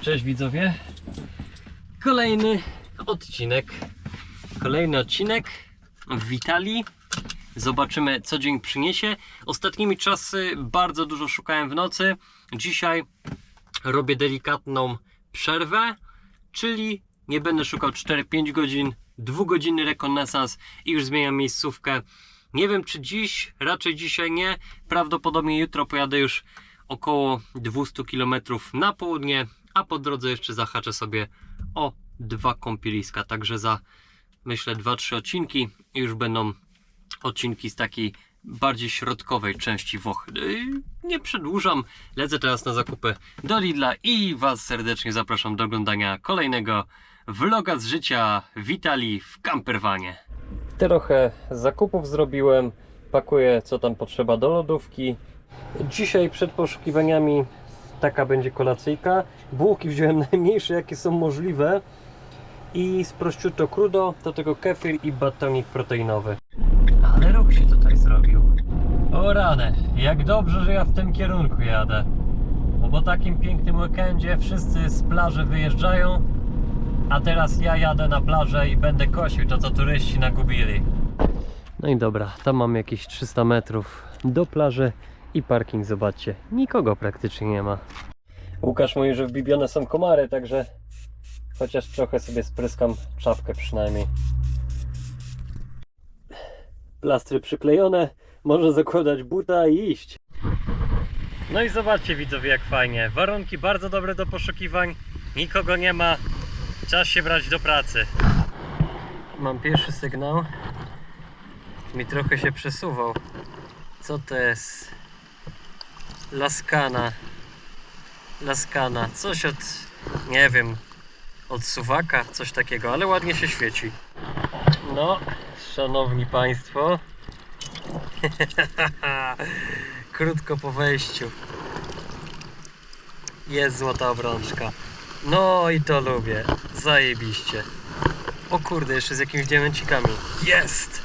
Cześć widzowie. Kolejny odcinek. Kolejny odcinek w Italii. Zobaczymy co dzień przyniesie. Ostatnimi czasy bardzo dużo szukałem w nocy. Dzisiaj robię delikatną przerwę, czyli nie będę szukał 4-5 godzin, 2 godziny rekonesans i już zmieniam miejscówkę. Nie wiem czy dziś, raczej dzisiaj nie. Prawdopodobnie jutro pojadę już około 200 km na południe, a po drodze jeszcze zahaczę sobie o dwa kąpieliska. Także za myślę 2-3 odcinki już będą odcinki z takiej bardziej środkowej części Włoch. Yy, Nie przedłużam, lecę teraz na zakupy do Lidla i Was serdecznie zapraszam do oglądania kolejnego vloga z życia w Italii w camperwanie. Trochę zakupów zrobiłem, pakuję co tam potrzeba do lodówki. Dzisiaj przed poszukiwaniami taka będzie kolacyjka. Bułki wziąłem najmniejsze jakie są możliwe i z prosciutto crudo, do tego kefir i batonik proteinowy. Ale ruch się tutaj zrobił. O rany, jak dobrze, że ja w tym kierunku jadę. Bo po takim pięknym weekendzie wszyscy z plaży wyjeżdżają, a teraz ja jadę na plażę i będę kosił to, co turyści nagubili. No i dobra, tam mam jakieś 300 metrów do plaży i parking, zobaczcie, nikogo praktycznie nie ma. Łukasz mówi, że wbibione są komary, także chociaż trochę sobie spryskam czapkę przynajmniej. Plastry przyklejone, można zakładać buta i iść. No i zobaczcie widzowie jak fajnie, warunki bardzo dobre do poszukiwań, nikogo nie ma, czas się brać do pracy. Mam pierwszy sygnał, mi trochę się przesuwał. Co to jest? Laskana. Laskana. Coś od, nie wiem, od suwaka, coś takiego, ale ładnie się świeci. No, szanowni Państwo. Krótko po wejściu. Jest złota obrączka. No i to lubię. Zajebiście. O kurde, jeszcze z jakimiś diamencikami. Jest!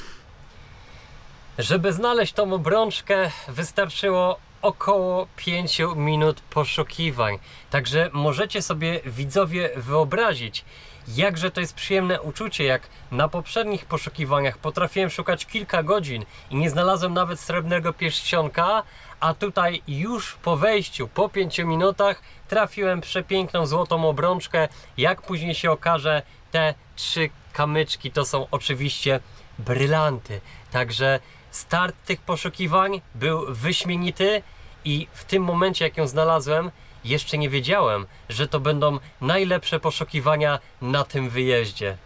Żeby znaleźć tą obrączkę wystarczyło około 5 minut poszukiwań. Także możecie sobie widzowie wyobrazić, jakże to jest przyjemne uczucie, jak na poprzednich poszukiwaniach potrafiłem szukać kilka godzin i nie znalazłem nawet srebrnego pierścionka, a tutaj już po wejściu, po 5 minutach trafiłem przepiękną złotą obrączkę. Jak później się okaże, te trzy kamyczki to są oczywiście brylanty. Także start tych poszukiwań był wyśmienity i w tym momencie, jak ją znalazłem, jeszcze nie wiedziałem, że to będą najlepsze poszukiwania na tym wyjeździe.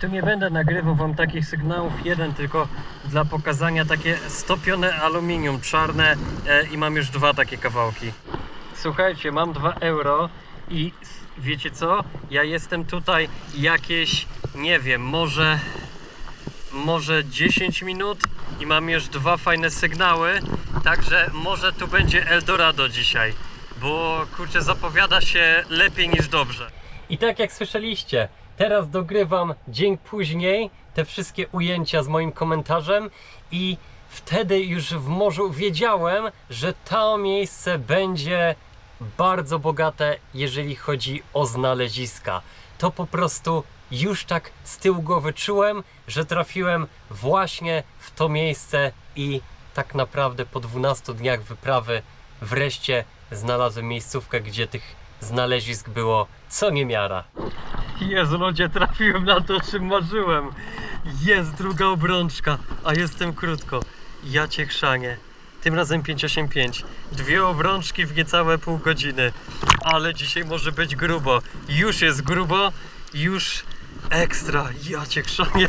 Tu nie będę nagrywał Wam takich sygnałów, jeden tylko dla pokazania takie stopione aluminium czarne e, i mam już dwa takie kawałki. Słuchajcie, mam 2 euro i wiecie co? Ja jestem tutaj jakieś, nie wiem, może może 10 minut i mam już dwa fajne sygnały, także może tu będzie Eldorado dzisiaj, bo kurczę zapowiada się lepiej niż dobrze. I tak jak słyszeliście, teraz dogrywam dzień później te wszystkie ujęcia z moim komentarzem i wtedy już w morzu wiedziałem, że to miejsce będzie bardzo bogate, jeżeli chodzi o znaleziska. To po prostu już tak z tyłu głowy czułem, że trafiłem właśnie w to miejsce i tak naprawdę po 12 dniach wyprawy wreszcie znalazłem miejscówkę, gdzie tych znalezisk było co niemiara. Jezu, ludzie, trafiłem na to, o czym marzyłem. Jest druga obrączka, a jestem krótko. Ja cię chrzanie. Tym razem 585. Dwie obrączki w niecałe pół godziny. Ale dzisiaj może być grubo. Już jest grubo, już ekstra. Ja cię chrzanie.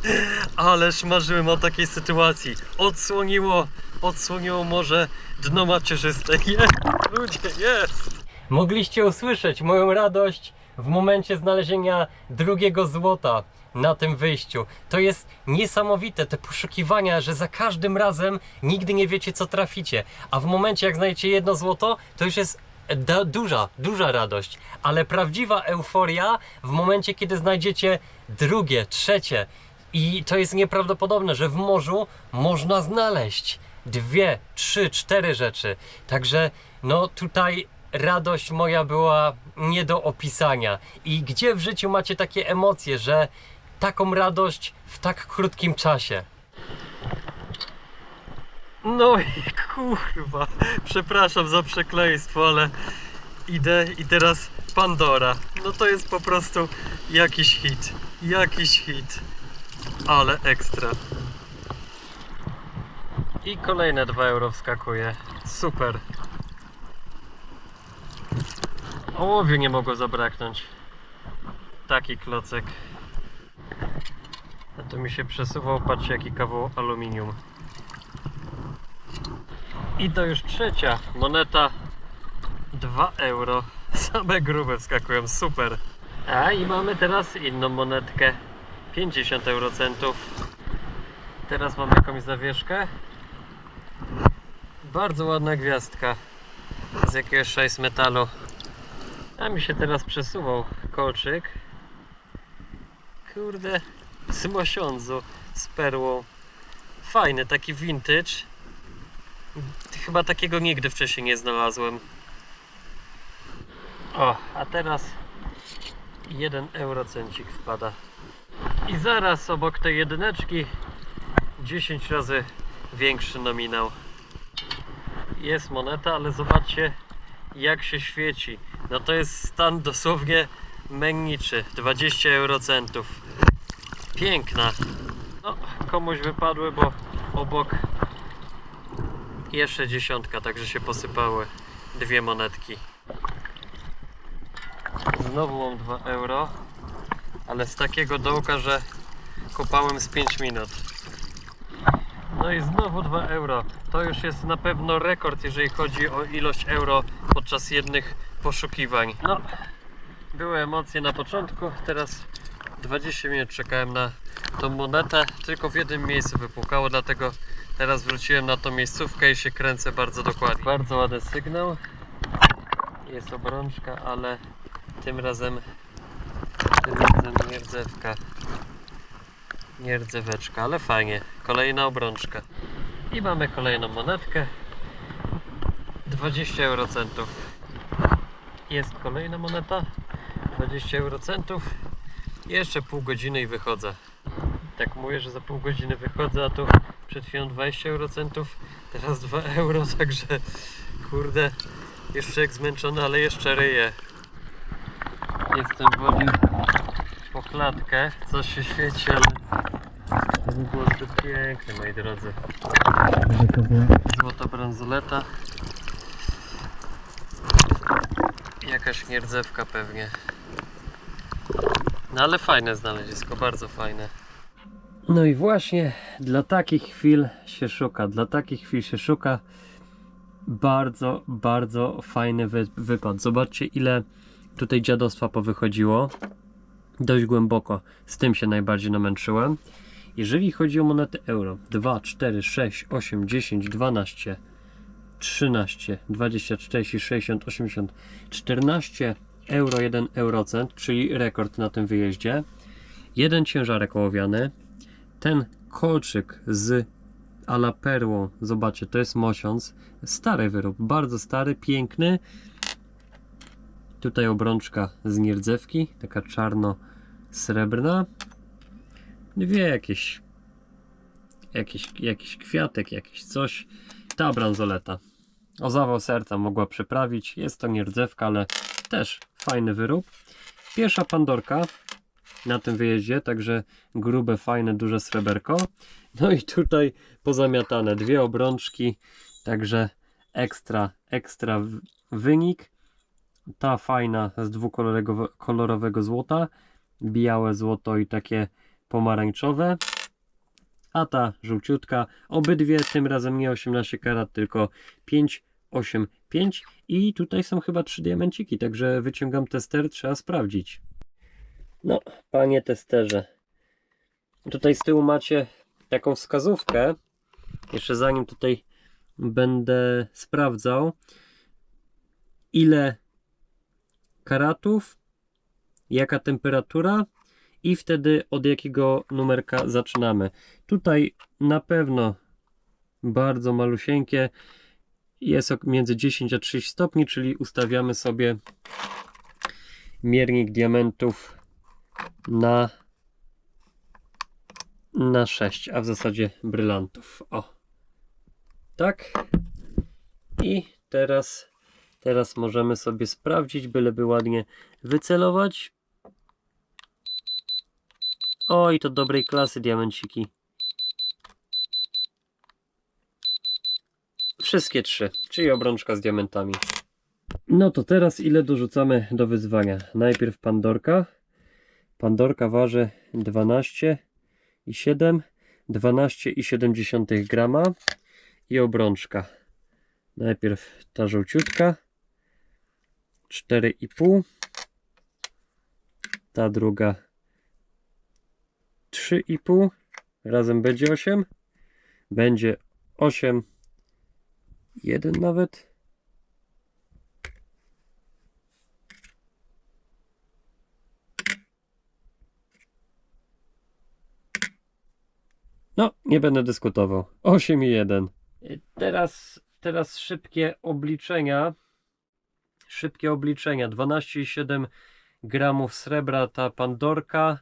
Ależ marzyłem o takiej sytuacji. Odsłoniło, odsłoniło morze dno macierzyste. Jest, ludzie, jest. Mogliście usłyszeć moją radość w momencie znalezienia drugiego złota na tym wyjściu. To jest niesamowite, te poszukiwania, że za każdym razem nigdy nie wiecie, co traficie. A w momencie, jak znajdziecie jedno złoto, to już jest da, duża, duża radość. Ale prawdziwa euforia w momencie, kiedy znajdziecie drugie, trzecie. I to jest nieprawdopodobne, że w morzu można znaleźć dwie, trzy, cztery rzeczy. Także no tutaj radość moja była nie do opisania. I gdzie w życiu macie takie emocje, że taką radość w tak krótkim czasie? No i kurwa, przepraszam za przekleństwo, ale idę i teraz Pandora. No to jest po prostu jakiś hit, jakiś hit. Ale ekstra. I kolejne 2 euro wskakuje. Super. Ołowiu nie mogło zabraknąć. Taki klocek. A to mi się przesuwał, patrzcie jaki kawał aluminium. I to już trzecia moneta 2 euro. Same grube wskakują, super. A i mamy teraz inną monetkę 50 eurocentów. Teraz mamy jakąś zawieszkę. Bardzo ładna gwiazdka z jakiegoś szajs metalu. A mi się teraz przesuwał kolczyk. Kurde, z mosiądzu, z perłą. Fajny, taki vintage. Chyba takiego nigdy wcześniej nie znalazłem. O, a teraz jeden eurocencik wpada. I zaraz obok tej jedyneczki 10 razy większy nominał. Jest moneta, ale zobaczcie jak się świeci. No to jest stan dosłownie menniczy. 20 eurocentów. Piękna. No, komuś wypadły, bo obok jeszcze dziesiątka, także się posypały dwie monetki. Znowu mam 2 euro, ale z takiego dołka, że kopałem z 5 minut. No i znowu 2 euro. To już jest na pewno rekord, jeżeli chodzi o ilość euro podczas jednych poszukiwań. No, były emocje na początku, teraz 20 minut czekałem na tą monetę, tylko w jednym miejscu wypukało, dlatego teraz wróciłem na tą miejscówkę i się kręcę bardzo dokładnie. Bardzo ładny sygnał. Jest obrączka, ale tym razem tym razem nie rdzewka. Nie rdzeweczka, ale fajnie. Kolejna obrączka. I mamy kolejną monetkę. 20 eurocentów. Jest kolejna moneta. 20 eurocentów. Jeszcze pół godziny i wychodzę. Tak mówię, że za pół godziny wychodzę, a tu przed chwilą 20 eurocentów, teraz 2 euro, także kurde, jeszcze jak zmęczony, ale jeszcze ryję. Jestem woli po klatkę, coś się świeci, ale ten głos to piękny, moi drodzy. Złota bransoleta. Jakaś nierdzewka pewnie. No ale fajne znalezisko, bardzo fajne. No i właśnie dla takich chwil się szuka, dla takich chwil się szuka. Bardzo, bardzo fajny wy wypad. Zobaczcie ile tutaj dziadostwa powychodziło. Dość głęboko. Z tym się najbardziej namęczyłem. Jeżeli chodzi o monety euro 2, 4, 6, 8, 10, 12, 13, 20, 40, 60, 80, 14 euro 1 eurocent, czyli rekord na tym wyjeździe. Jeden ciężarek ołowiany. Ten kolczyk z ala perłą, zobaczcie, to jest mosiąc. Stary wyrób, bardzo stary, piękny. Tutaj obrączka z nierdzewki, taka czarno-srebrna. Dwie jakieś, jakiś, jakiś kwiatek, jakiś coś. Ta bransoleta. O zawał serca mogła przyprawić. Jest to nierdzewka, ale też fajny wyrób. Pierwsza pandorka na tym wyjeździe, także grube, fajne, duże sreberko. No i tutaj pozamiatane dwie obrączki, także ekstra, ekstra wynik. Ta fajna z dwukolorowego kolorowego złota, białe złoto i takie pomarańczowe. A ta żółciutka, obydwie tym razem nie 18 karat, tylko 5, 8, 5 i tutaj są chyba trzy diamenciki, także wyciągam tester, trzeba sprawdzić. No, panie testerze. Tutaj z tyłu macie taką wskazówkę. Jeszcze zanim tutaj będę sprawdzał, ile karatów, jaka temperatura i wtedy od jakiego numerka zaczynamy. Tutaj na pewno bardzo malusieńkie jest między 10 a 30 stopni, czyli ustawiamy sobie miernik diamentów na na 6, a w zasadzie brylantów. O. Tak. I teraz teraz możemy sobie sprawdzić, byleby ładnie wycelować. O, i to dobrej klasy diamenciki. Wszystkie trzy, czyli obrączka z diamentami. No to teraz ile dorzucamy do wyzwania? Najpierw Pandorka. Pandorka waży 12 i 7, 12,7 grama i obrączka. Najpierw ta żółciutka 4,5 ta druga 3,5 razem będzie 8 będzie 8 1 nawet No, nie będę dyskutował. 8 i 1. Teraz, teraz szybkie obliczenia. Szybkie obliczenia. 12,7 gramów srebra ta Pandorka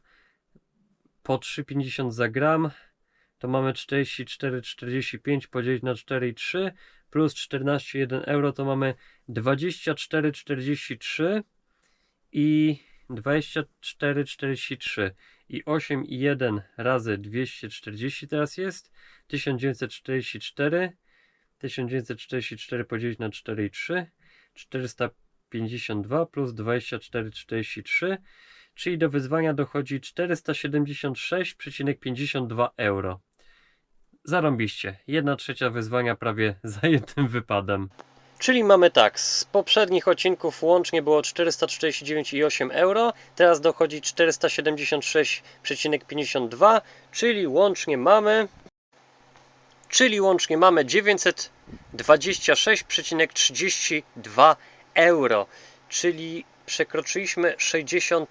po 3,50 za gram. To mamy 44,45 podzielić na 4,3 plus 14,1 euro to mamy 24,43 i 24,43 i 8 i 1 razy 240 teraz jest. 1944 1944 podzielić na 4 i 3 452 plus 24,43 czyli do wyzwania dochodzi 476,52 euro. Zarąbiście. 1 trzecia wyzwania prawie za jednym wypadem Czyli mamy tak, z poprzednich odcinków łącznie było 449,8 euro, teraz dochodzi 476,52, czyli łącznie mamy czyli łącznie mamy 926,32 euro, czyli przekroczyliśmy 60%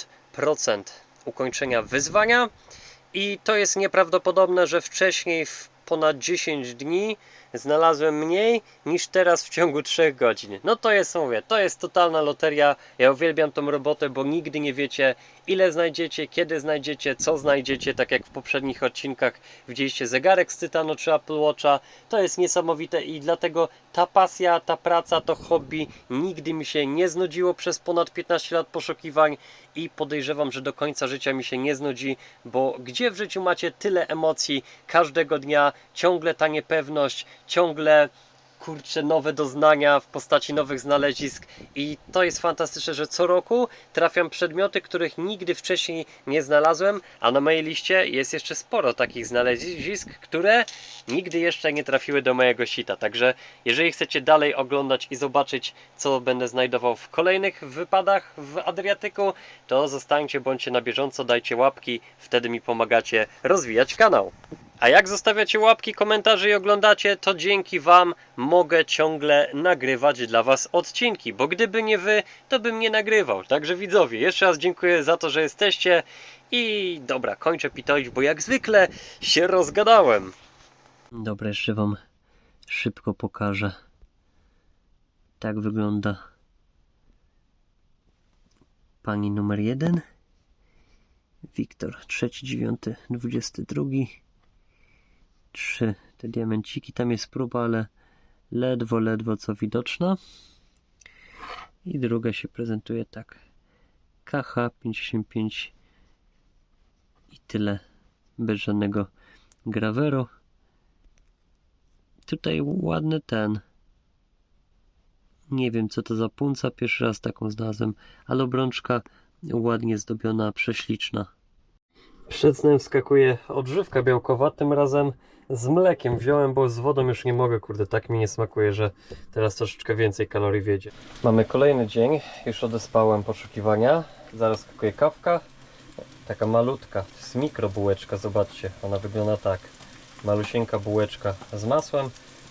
ukończenia wyzwania. I to jest nieprawdopodobne, że wcześniej w ponad 10 dni znalazłem mniej niż teraz w ciągu 3 godzin. No to jest, mówię, to jest totalna loteria. Ja uwielbiam tą robotę, bo nigdy nie wiecie, ile znajdziecie, kiedy znajdziecie, co znajdziecie. Tak jak w poprzednich odcinkach widzieliście zegarek z Tytanu czy Apple Watcha. To jest niesamowite i dlatego ta pasja, ta praca, to hobby nigdy mi się nie znudziło przez ponad 15 lat poszukiwań i podejrzewam, że do końca życia mi się nie znudzi, bo gdzie w życiu macie tyle emocji każdego dnia, ciągle ta niepewność, ciągle kurczę nowe doznania w postaci nowych znalezisk i to jest fantastyczne, że co roku trafiam przedmioty, których nigdy wcześniej nie znalazłem, a na mojej liście jest jeszcze sporo takich znalezisk, które nigdy jeszcze nie trafiły do mojego sita. Także jeżeli chcecie dalej oglądać i zobaczyć, co będę znajdował w kolejnych wypadach w Adriatyku, to zostańcie bądźcie na bieżąco, dajcie łapki, wtedy mi pomagacie rozwijać kanał. A jak zostawiacie łapki, komentarze i oglądacie, to dzięki Wam mogę ciągle nagrywać dla Was odcinki, bo gdyby nie Wy, to bym nie nagrywał. Także widzowie, jeszcze raz dziękuję za to, że jesteście i dobra, kończę pitoić, bo jak zwykle się rozgadałem. Dobra, jeszcze Wam szybko pokażę. Tak wygląda pani numer jeden. Wiktor, 3, 9, 22 trzy te diamenciki. Tam jest próba, ale ledwo, ledwo co widoczna. I druga się prezentuje tak. KH55 i tyle. Bez żadnego gravero. Tutaj ładny ten. Nie wiem co to za punca, pierwszy raz taką znalazłem, ale obrączka ładnie zdobiona, prześliczna. Przed snem wskakuje odżywka białkowa, tym razem z mlekiem wziąłem, bo z wodą już nie mogę, kurde, tak mi nie smakuje, że teraz troszeczkę więcej kalorii wiedzie. Mamy kolejny dzień, już odespałem poszukiwania, zaraz skakuje kawka, taka malutka, to jest mikrobułeczka, zobaczcie, ona wygląda tak, malusieńka bułeczka z masłem,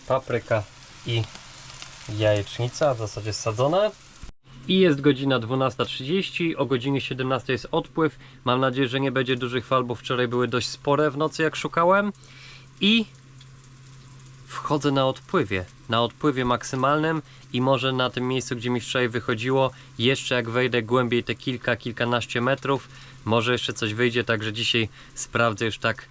papryka i jajecznica, w zasadzie sadzona. I jest godzina 12.30, o godzinie 17 jest odpływ. Mam nadzieję, że nie będzie dużych fal, bo wczoraj były dość spore w nocy, jak szukałem. I wchodzę na odpływie, na odpływie maksymalnym i może na tym miejscu, gdzie mi wczoraj wychodziło, jeszcze jak wejdę głębiej te kilka, kilkanaście metrów, może jeszcze coś wyjdzie, także dzisiaj sprawdzę już tak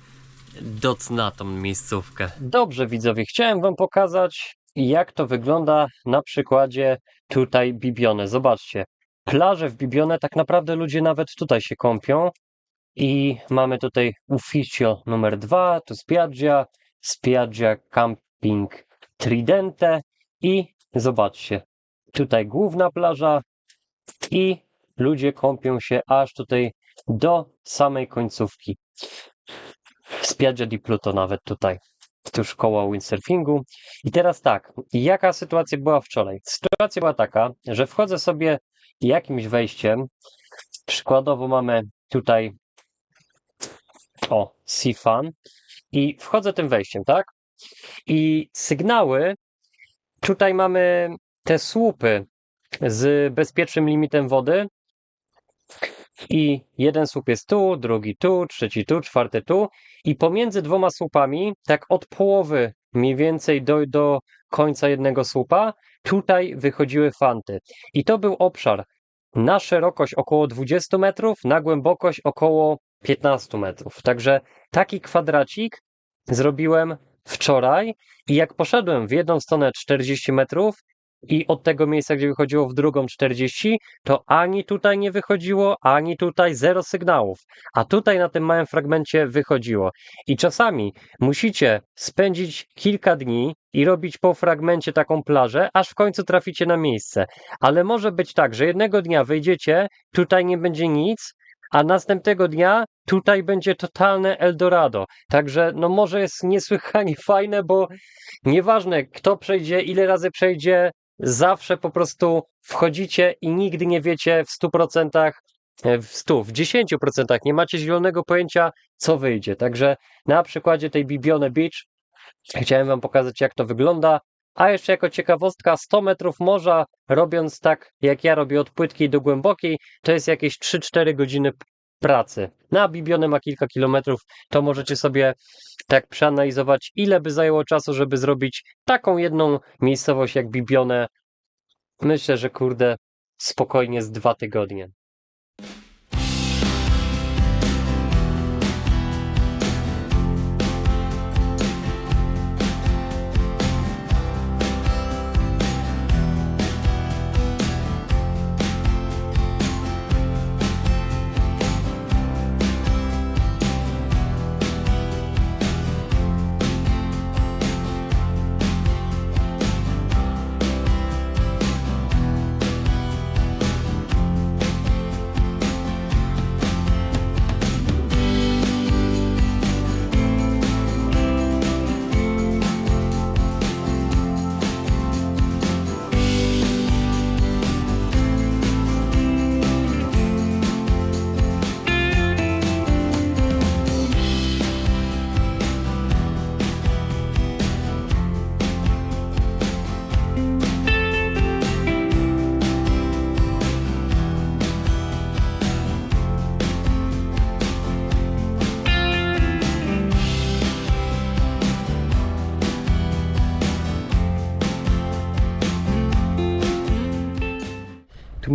docna tą miejscówkę. Dobrze widzowie, chciałem wam pokazać jak to wygląda na przykładzie tutaj Bibione. Zobaczcie, plaże w Bibione, tak naprawdę ludzie nawet tutaj się kąpią i mamy tutaj Ufficio numer 2, tu Spiaggia, Spiaggia Camping Tridente i zobaczcie, tutaj główna plaża i ludzie kąpią się aż tutaj do samej końcówki. Spiaggia di Pluto nawet tutaj, tuż koło windsurfingu. I teraz tak, jaka sytuacja była wczoraj? Sytuacja była taka, że wchodzę sobie jakimś wejściem, przykładowo mamy tutaj o, Sifan i wchodzę tym wejściem, tak? I sygnały, tutaj mamy te słupy z bezpiecznym limitem wody i jeden słup jest tu, drugi tu, trzeci tu, czwarty tu i pomiędzy dwoma słupami, tak od połowy mniej więcej do, do końca jednego słupa, tutaj wychodziły fanty. I to był obszar na szerokość około 20 metrów, na głębokość około 15 metrów. Także taki kwadracik zrobiłem wczoraj i jak poszedłem w jedną stronę 40 metrów i od tego miejsca, gdzie wychodziło w drugą 40, to ani tutaj nie wychodziło, ani tutaj zero sygnałów. A tutaj na tym małym fragmencie wychodziło. I czasami musicie spędzić kilka dni i robić po fragmencie taką plażę, aż w końcu traficie na miejsce. Ale może być tak, że jednego dnia wyjdziecie, tutaj nie będzie nic, a następnego dnia tutaj będzie totalne Eldorado. Także no może jest niesłychanie fajne, bo nieważne kto przejdzie, ile razy przejdzie, zawsze po prostu wchodzicie i nigdy nie wiecie w 100%, e, w 100, w 10% nie macie zielonego pojęcia, co wyjdzie. Także na przykładzie tej Bibione Beach chciałem Wam pokazać, jak to wygląda. A jeszcze jako ciekawostka, 100 metrów morza, robiąc tak, jak ja robię od płytkiej do głębokiej, to jest jakieś 3-4 godziny pracy. Na Bibione ma kilka kilometrów, to możecie sobie tak przeanalizować, ile by zajęło czasu, żeby zrobić taką jedną miejscowość jak Bibione. Myślę, że kurde, spokojnie z dwa tygodnie.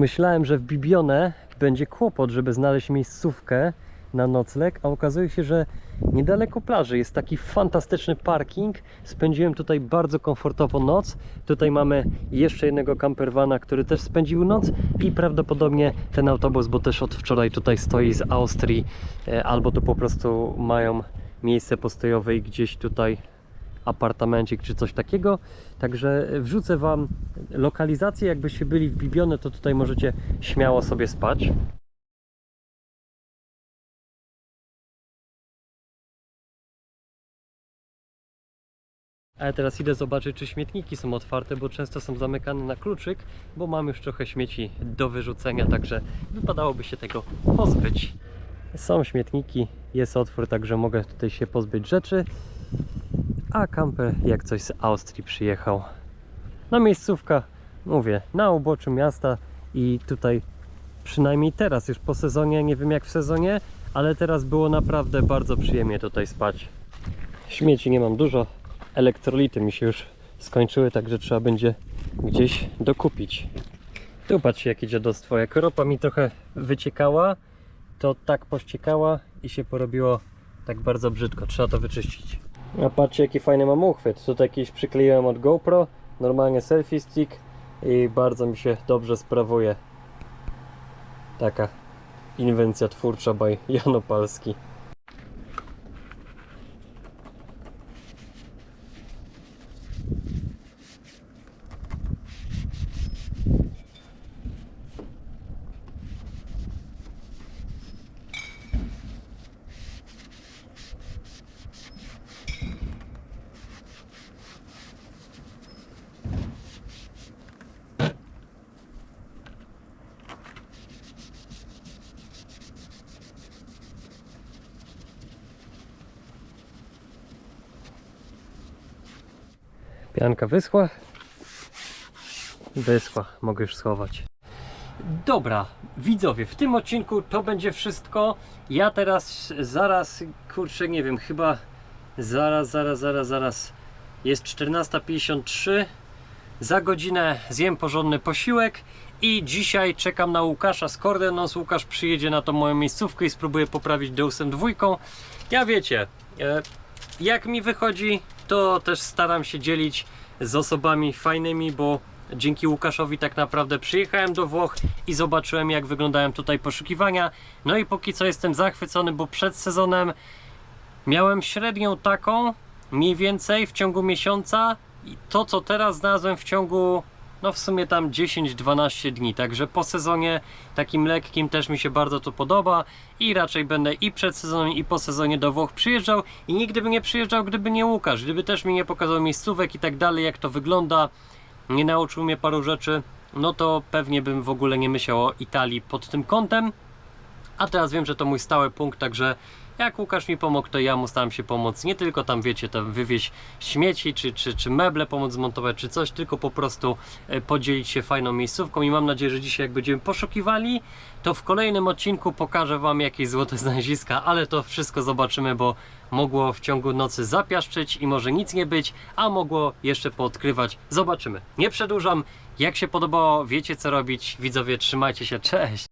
Myślałem, że w Bibione będzie kłopot, żeby znaleźć miejscówkę na nocleg, a okazuje się, że niedaleko plaży jest taki fantastyczny parking. Spędziłem tutaj bardzo komfortowo noc. Tutaj mamy jeszcze jednego campervana, który też spędził noc i prawdopodobnie ten autobus, bo też od wczoraj tutaj stoi z Austrii, e, albo tu po prostu mają miejsce postojowe i gdzieś tutaj apartamencik czy coś takiego. Także wrzucę Wam lokalizację. Jakbyście byli w Bibione, to tutaj możecie śmiało sobie spać. A ja teraz idę zobaczyć, czy śmietniki są otwarte, bo często są zamykane na kluczyk, bo mam już trochę śmieci do wyrzucenia, także wypadałoby się tego pozbyć. Są śmietniki, jest otwór, także mogę tutaj się pozbyć rzeczy. A kamper jak coś z Austrii przyjechał. No miejscówka, mówię, na uboczu miasta i tutaj przynajmniej teraz już po sezonie, nie wiem jak w sezonie, ale teraz było naprawdę bardzo przyjemnie tutaj spać. Śmieci nie mam dużo, elektrolity mi się już skończyły, także trzeba będzie gdzieś dokupić. Tu patrzcie jakie dziadostwo, jak ropa mi trochę wyciekała, to tak pościekała i się porobiło tak bardzo brzydko, trzeba to wyczyścić. A patrzcie jaki fajny mam uchwyt, tutaj jakiś przykleiłem od GoPro, normalnie selfie stick i bardzo mi się dobrze sprawuje. Taka inwencja twórcza by Jan Pianka wyschła? Wyschła, mogę już schować. Dobra, widzowie, w tym odcinku to będzie wszystko. Ja teraz zaraz, kurczę, nie wiem, chyba zaraz, zaraz, zaraz, zaraz. Jest 14.53. Za godzinę zjem porządny posiłek i dzisiaj czekam na Łukasza z Cordenos. Łukasz przyjedzie na tą moją miejscówkę i spróbuję poprawić Deusem dwójką. Ja wiecie, e, jak mi wychodzi, to też staram się dzielić z osobami fajnymi, bo dzięki Łukaszowi tak naprawdę przyjechałem do Włoch i zobaczyłem jak wyglądają tutaj poszukiwania. No i póki co jestem zachwycony, bo przed sezonem miałem średnią taką, mniej więcej w ciągu miesiąca i to co teraz znalazłem w ciągu no w sumie tam 10-12 dni, także po sezonie takim lekkim też mi się bardzo to podoba i raczej będę i przed sezonem i po sezonie do Włoch przyjeżdżał i nigdy by nie przyjeżdżał, gdyby nie Łukasz, gdyby też mi nie pokazał miejscówek i tak dalej, jak to wygląda, nie nauczył mnie paru rzeczy, no to pewnie bym w ogóle nie myślał o Italii pod tym kątem, a teraz wiem, że to mój stały punkt, także jak Łukasz mi pomógł, to ja mu staram się pomóc. Nie tylko tam, wiecie, tam wywieźć śmieci, czy, czy, czy meble pomóc zmontować, czy coś, tylko po prostu e, podzielić się fajną miejscówką. I mam nadzieję, że dzisiaj, jak będziemy poszukiwali, to w kolejnym odcinku pokażę Wam jakieś złote znaleziska, ale to wszystko zobaczymy, bo mogło w ciągu nocy zapiaszczyć i może nic nie być, a mogło jeszcze poodkrywać. Zobaczymy. Nie przedłużam. Jak się podobało, wiecie co robić. Widzowie, trzymajcie się. Cześć!